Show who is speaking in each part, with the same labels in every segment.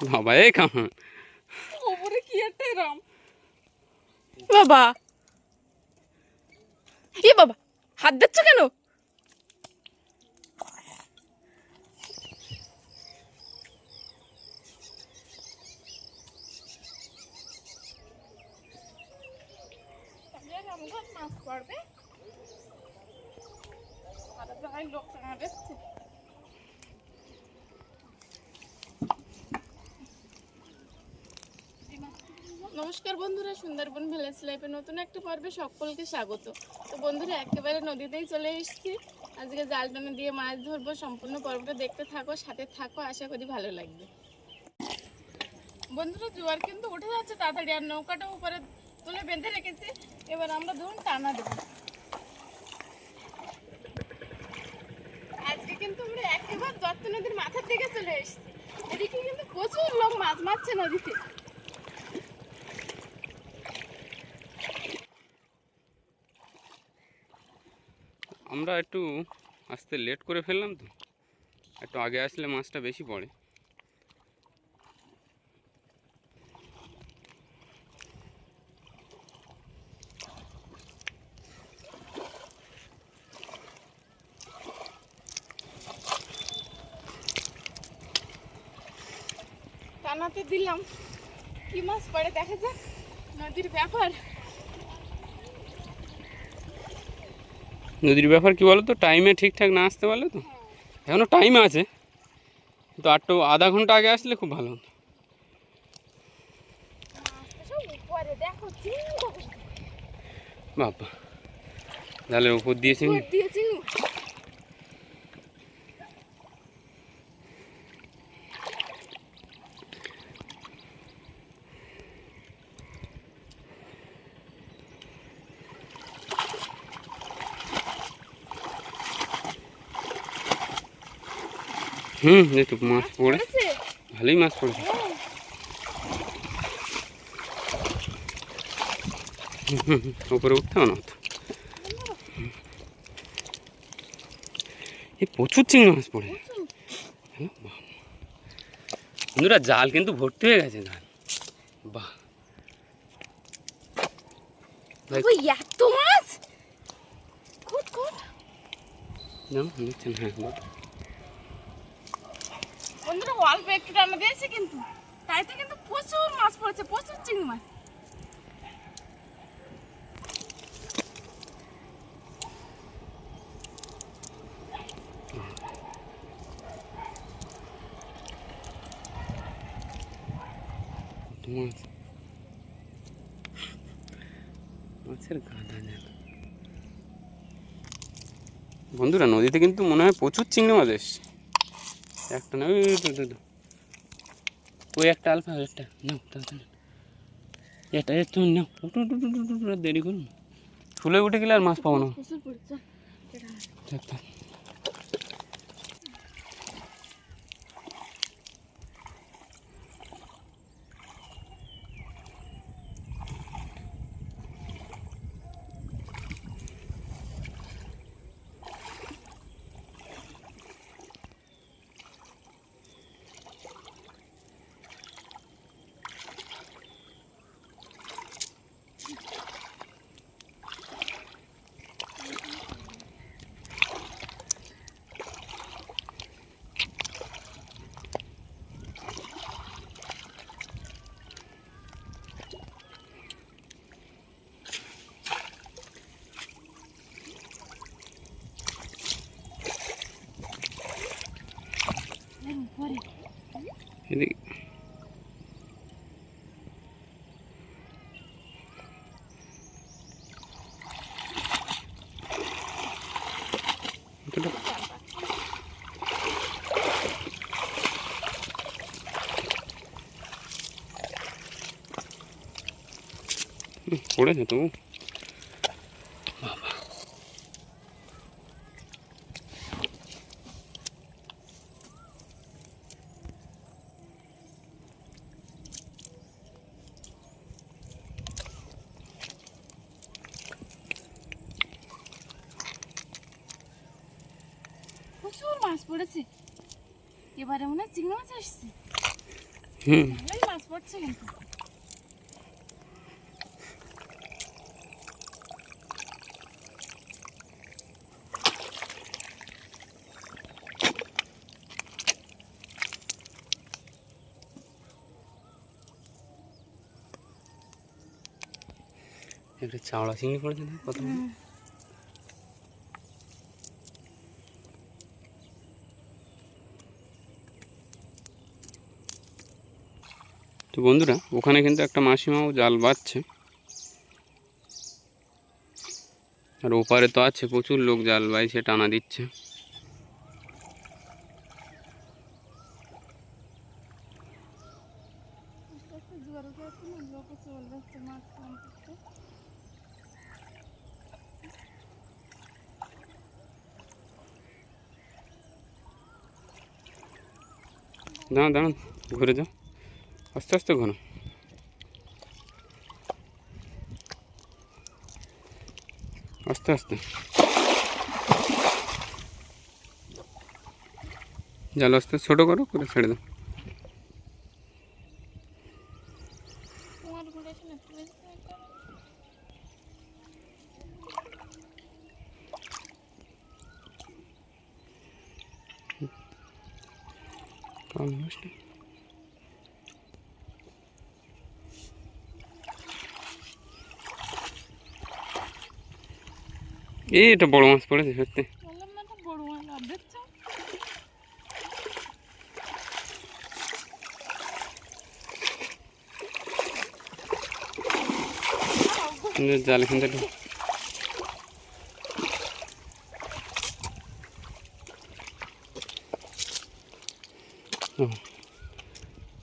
Speaker 1: বাবা এই কামান
Speaker 2: ওপরে কি একটা এরম।
Speaker 3: বাবা। এ বাবা? হাত দিচ্ছ কেন?
Speaker 2: মাছ পড়বে আর যাই লোক দেখছে।
Speaker 3: নমস্কার বন্ধুরা, সুন্দরবন ভিলেজ লাইফে নতুন একটা পর্বে সকলকে স্বাগত। তো বন্ধুরা, একেবারে নদীতেই চলে এসেছি। আজকে জাল টানা দিয়ে মাছ ধরবো, সম্পূর্ণ পর্বটা দেখতে থাকো, সাথে থাকো, আশা করি ভালো লাগবে। বন্ধুরা, জোয়ার কিন্তু উঠে যাচ্ছে তাড়াতাড়ি, আর নৌকাটা উপরে তুলে বেঁধে রেখেছি। এবার আমরা ধরুন টানা দেবো। আজকে কিন্তু আমরা একেবারে দত্ত নদীর মাথার দিকে চলে এসেছি। এদিকে কিন্তু প্রচুর লোক মাছ মারছে নদীতে।
Speaker 1: আমরা একটু আসতে লেট করে ফেললাম তো। একটু আগে আসলে মাছটা বেশি পড়ে।
Speaker 3: টানাতে দিলাম। কি মাছ পড়ে দেখা যাক। নদীর ব্যাপার।
Speaker 1: নদীর ব্যাপার কি বলো তো টাইমে ঠিকঠাক না আসতে পারলে তো? এখনও টাইম আছে। তো আটটো আধা ঘণ্টা আগে আসলে খুব ভালো হতো। বাবা তাহলে উপর দিয়েছি
Speaker 3: দিয়েছি
Speaker 1: হুম এই তো মাছ পড়ে ভালোই মাছ পড়েছে। উপরে উঠতে হবে না তো? এই প্রচুর চিংড়ি মাছ পড়ে। বন্ধুরা জাল কিন্তু ভর্তি হয়ে গেছে জাল বাহ।
Speaker 3: এত মাছ?
Speaker 1: হ্যাঁ।
Speaker 3: বন্ধুরা অল্প একটু টানা দিয়েছে কিন্তু। তাইতে কিন্তু প্রচুর মাছ পড়েছে, প্রচুর চিংড়ি মাছ।
Speaker 1: মাছ। মাছের গাদা যেন বন্ধুরা, নদীতে কিন্তু মনে হয় প্রচুর চিংড়ি মাছ এসছে। একটা না ওই একটা আলফা একটা নাও তাড়াতাড়ি এটা এ তুমি নাও। দেরি করুন ফুলে উঠে গেলে আর মাছ পাবো না
Speaker 3: প্রচুর পড়েছে
Speaker 1: থাক, থাক। এদিকে এতটা হুম, পড়েছে তো
Speaker 3: প্রচুর মাছ পড়েছে এবারে মনে হয় চিংড়ি মাছ আসছে
Speaker 1: হুম
Speaker 2: ভালোই মাছ পড়ছে কিন্তু
Speaker 1: একটা চাওড়া চিংড়ি পড়েছে না কত বড়? তো বন্ধুরা, ওখানে কিন্তু একটা মাসিমাও জাল বাঁধছে। আর ওপারে তো আছে প্রচুর লোক জাল বাইছে টানা দিচ্ছে। দাঁড়ান দাঁড়ান, ঘুরে যাও। আস্তে আস্তে ঘোরো আস্তে আস্তে। জাল আস্তে ছোটো করো করে ছেড়ে দাও।
Speaker 3: তোমার ঘুরে এসে না তুলে দিতে একটা।
Speaker 1: কাল মাছটা এই এটা বড় মাছ পড়েছে সত্যি। জাল এখান থেকে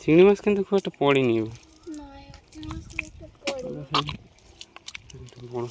Speaker 1: চিংড়ি মাছ কিন্তু খুব একটা পড়েনি বড়।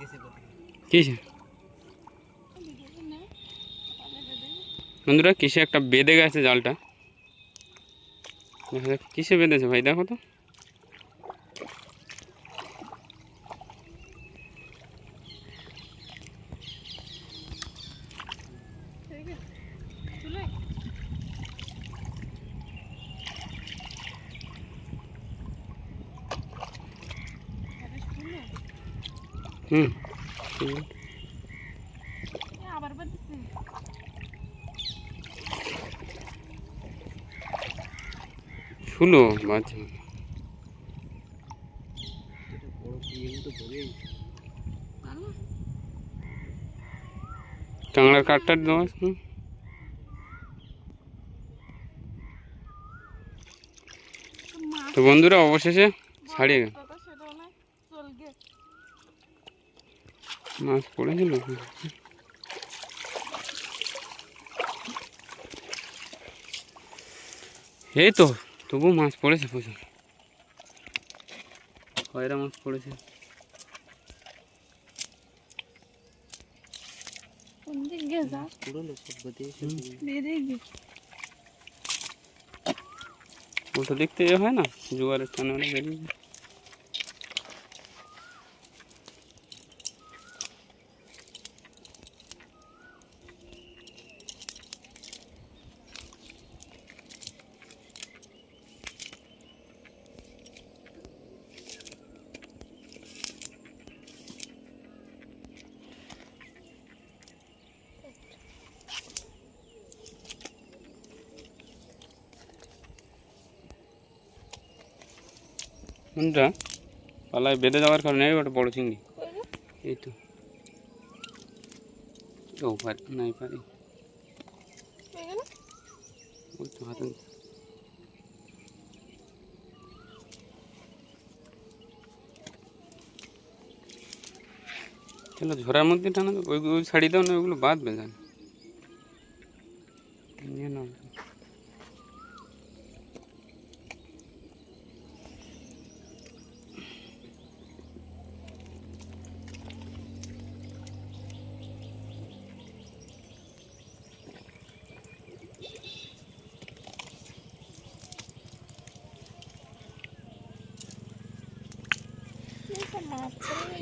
Speaker 1: কিসে বন্ধুরা কিসে একটা বেঁধে গেছে জালটা? কিসে বেঁধেছে ভাই? দেখো তো
Speaker 2: ঠিক আছে তুলে আরে শুনো
Speaker 1: হুম
Speaker 2: এ আবার বাঁধছে
Speaker 1: শুলো মাঝে। কাঁকড়ার কাঠটার দেওয়া তো বন্ধুরা অবশেষে ছাড়িয়ে গেল। মাছ পড়েছিল এই তো। তবু মাছ পড়েছে প্রচুর। খয়রা মাছ পড়েছে। ওটা দেখতে হয় না জোয়ারের টানে অনেক বেরিয়ে কোনটা পালায় বেঁধে যাওয়ার কারণে ওটা বড় চিংড়ি। এই তো। ও পারি নাই পারি ওই তো মধ্যে টানা ওই ওই শাড়ি দাও, না ওইগুলো বাদ বেজান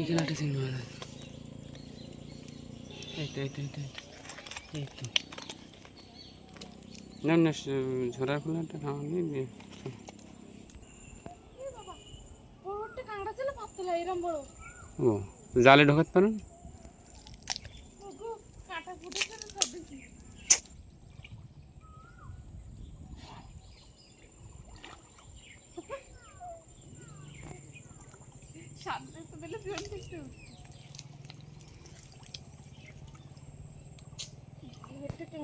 Speaker 1: এখানে একটা সিংহ আছে। এই তো এই তো এই তো এই তো না না ও জালে ঢোকাতে পারেন
Speaker 3: ওগো কাঁটা ফুটেছে না সব বেশি দিলে তুই একটু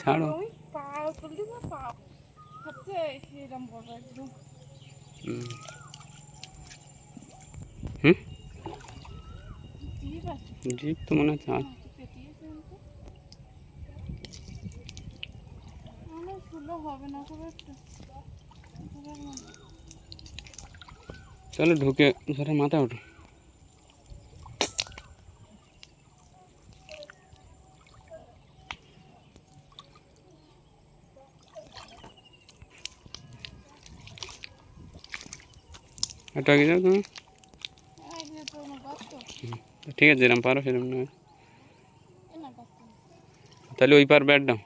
Speaker 1: ছাড়ো।
Speaker 3: পা তুললি না পা হচ্ছে এরম বড় একদম।
Speaker 1: হুম। হুম? জিপ তো মনে হচ্ছে
Speaker 3: ফুলও হবে না খুব একটা।
Speaker 1: চলো ঢুকে ঝোড়া মাথা ওঠো একটু আগে যাও তুমি
Speaker 3: এই যে তো আমার গর্ত
Speaker 1: ঠিক আছে যেরকম পারো সেরকম নয়
Speaker 3: এ না গর্ত
Speaker 1: তাহলে ওই পার ব্যাট দাও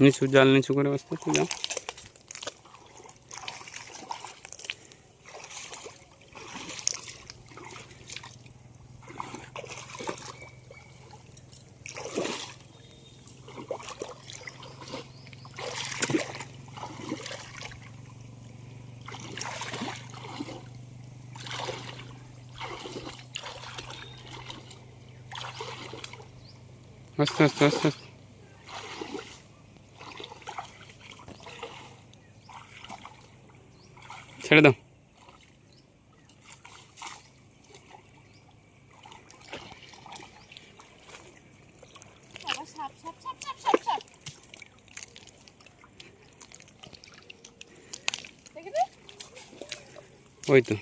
Speaker 1: নিচু জাল নিচু করে বসতে তো যাও আস্তে আস্তে আস্তে আস্তে ছেড়ে দাও
Speaker 3: বাবা সাপ সাপ সাপ সাপ সাপ সাপ দেখি
Speaker 1: ওই তো।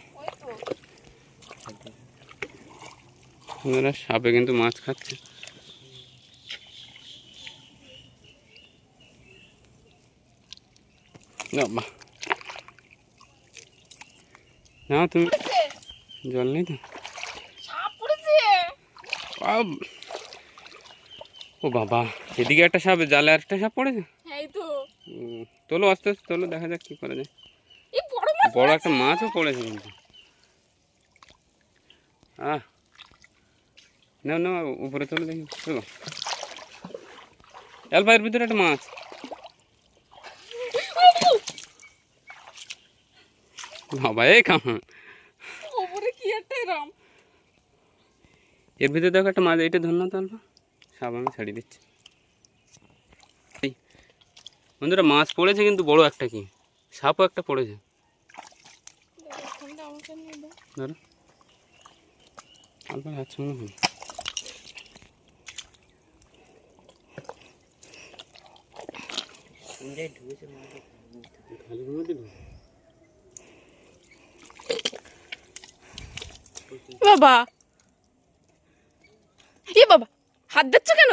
Speaker 3: ওই
Speaker 1: সাপে কিন্তু মাছ খাচ্ছে। না তুমি জল নেই তো? ও বাবা এদিকে একটা সাপ জালে আর একটা সাপ পড়েছে? তোলো আস্তে আস্তে তোলো দেখা যাক কি করা যায়।
Speaker 3: বড়
Speaker 1: একটা মাছও পড়েছে কিন্তু। আহ। না না উপরে চলে দেখি চলো। এলপায়ের ভিতরে একটা মাছ। বাবা এই কামান
Speaker 3: উপরে কি একটা এরম।
Speaker 1: এর ভিতরে দেখো একটা মাছ এইটা ধন্য তো অল্প সাপ আমি ছাড়িয়ে দিচ্ছি। বন্ধুরা মাছ পড়েছে কিন্তু বড় একটা কি? সাপও একটা পড়েছে। সঙ্গে হুম খালির মধ্যে ঢুকে।
Speaker 3: বাবা! এ বাবা! হাত দিচ্ছ কেন?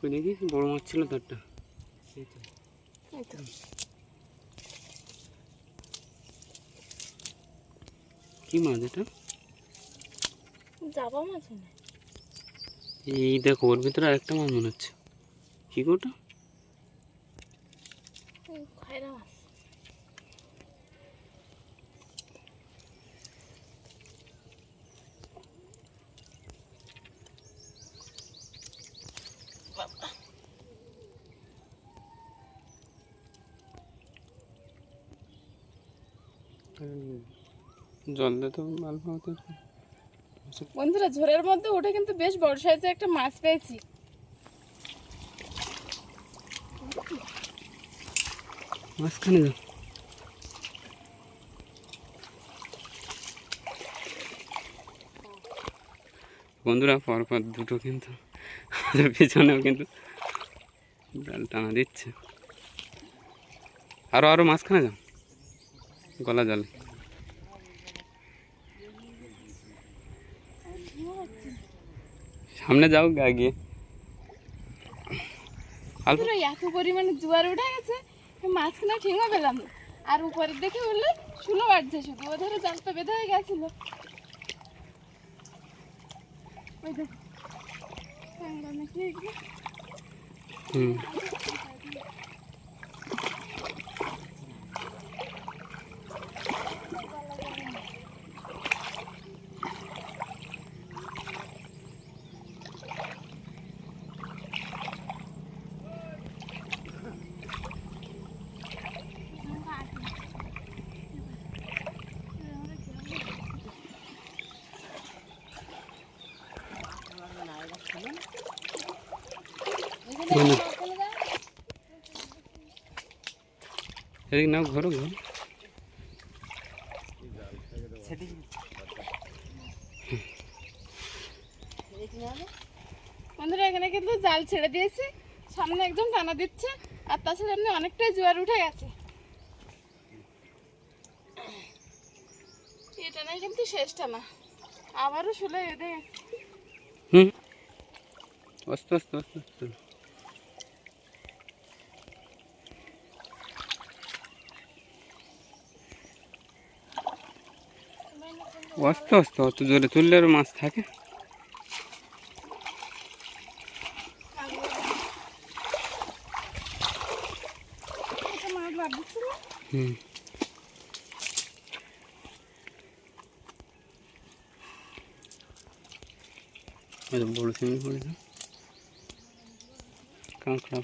Speaker 3: কই
Speaker 1: দেখি বড় মাছ ছিল তো একটা এই তো।
Speaker 3: এই তো।
Speaker 1: কি মাছ এটা?
Speaker 3: জাবা মাছ
Speaker 1: এই দেখো ওর ভিতরে আরেকটা মাছ মনে হচ্ছে। কি গোটা
Speaker 3: মাছ।
Speaker 1: জল তো মাল পাওয়াতে
Speaker 3: বন্ধুরা ঝোরের মধ্যে উঠে কিন্তু বেশ বড় সাইজের একটা মাছ পেয়েছি।
Speaker 1: মাঝখানে বন্ধুরা পরপর দুটো কিন্তু আমাদের পিছনেও কিন্তু জাল টানা দিচ্ছে। আরও আরও মাঝখানে যাও গলা জাল। সামনে যাও গা গিয়ে।
Speaker 3: এত পরিমাণে জোয়ার উঠে গেছে মাঝখানে পেলাম আর উপরের দেখে উঠলে শুনো বাড়ছে শুধু ও ধরে জালটা বেঁধে হয়ে গেছিল?
Speaker 1: হুম। বন্ধু এদিকে নাও ঘরো ঘর।
Speaker 3: বন্ধুরা এখানে কিন্তু জাল ছেড়ে দিয়েছি। সামনে একদম টানা দিচ্ছে আর তাছাড়া এমনি অনেকটাই জোয়ার উঠে গেছে। এটা নাই কিন্তু শেষটা না আবারও শুলে গেছে।
Speaker 1: হুম। আস্তে আস্তে আস্তে আস্তে। আস্তে অস্ত অত জোরে তুললে আর মাছ থাকে। বড় কাঁকড়া পড়েছে। কাঁকড়া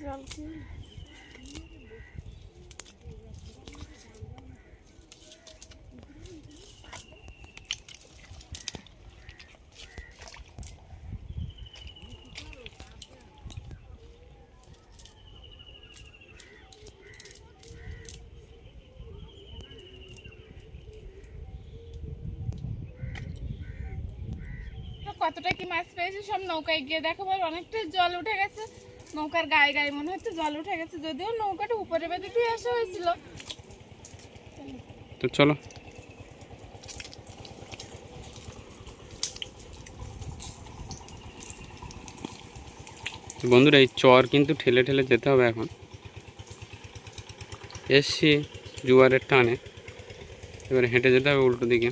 Speaker 3: জল খেয়ে তো কতটা কি মাছ পেয়েছি সব নৌকায় গিয়ে দেখাবো আর অনেকটা জল উঠে গেছে। নৌকার গায়ে গায়ে মনে হচ্ছে জল উঠে গেছে, যদিও নৌকাটা উপরে বেঁধে দিয়ে আসা হয়েছিল।
Speaker 1: তো চলো। বন্ধুরা, এই চর কিন্তু ঠেলে ঠেলে যেতে হবে এখন। এসছি জুয়ারের টানে। এবারে হেঁটে যেতে হবে উল্টো দিকে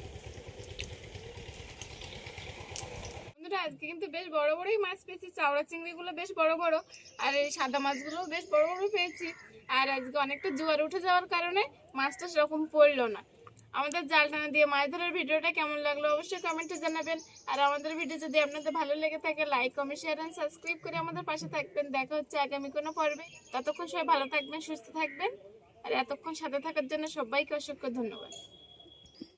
Speaker 3: বন্ধুরা আজকে কিন্তু বেশ বড় বড়ই মাছ পেয়েছি চাওড়া চিংড়িগুলো বেশ বড় বড়, আর এই সাদা মাছগুলো বেশ বড় বড় পেয়েছি। আর আজকে অনেকটা জোয়ার উঠে যাওয়ার কারণে মাছটা সেরকম পড়ল না। আমাদের জাল টানা দিয়ে মাছ ধরার ভিডিওটা কেমন লাগল অবশ্যই কমেন্টে জানাবেন। আর আমাদের ভিডিও যদি আপনাদের ভালো লেগে থাকে like comment share and subscribe করে আমাদের পাশে থাকবেন। দেখা হচ্ছে আগামী কোনো পর্বে। ততক্ষণ সবাই ভালো থাকবেন, সুস্থ থাকবেন। আর এতক্ষণ সাথে থাকার জন্য সবাইকে অসংখ্য ধন্যবাদ।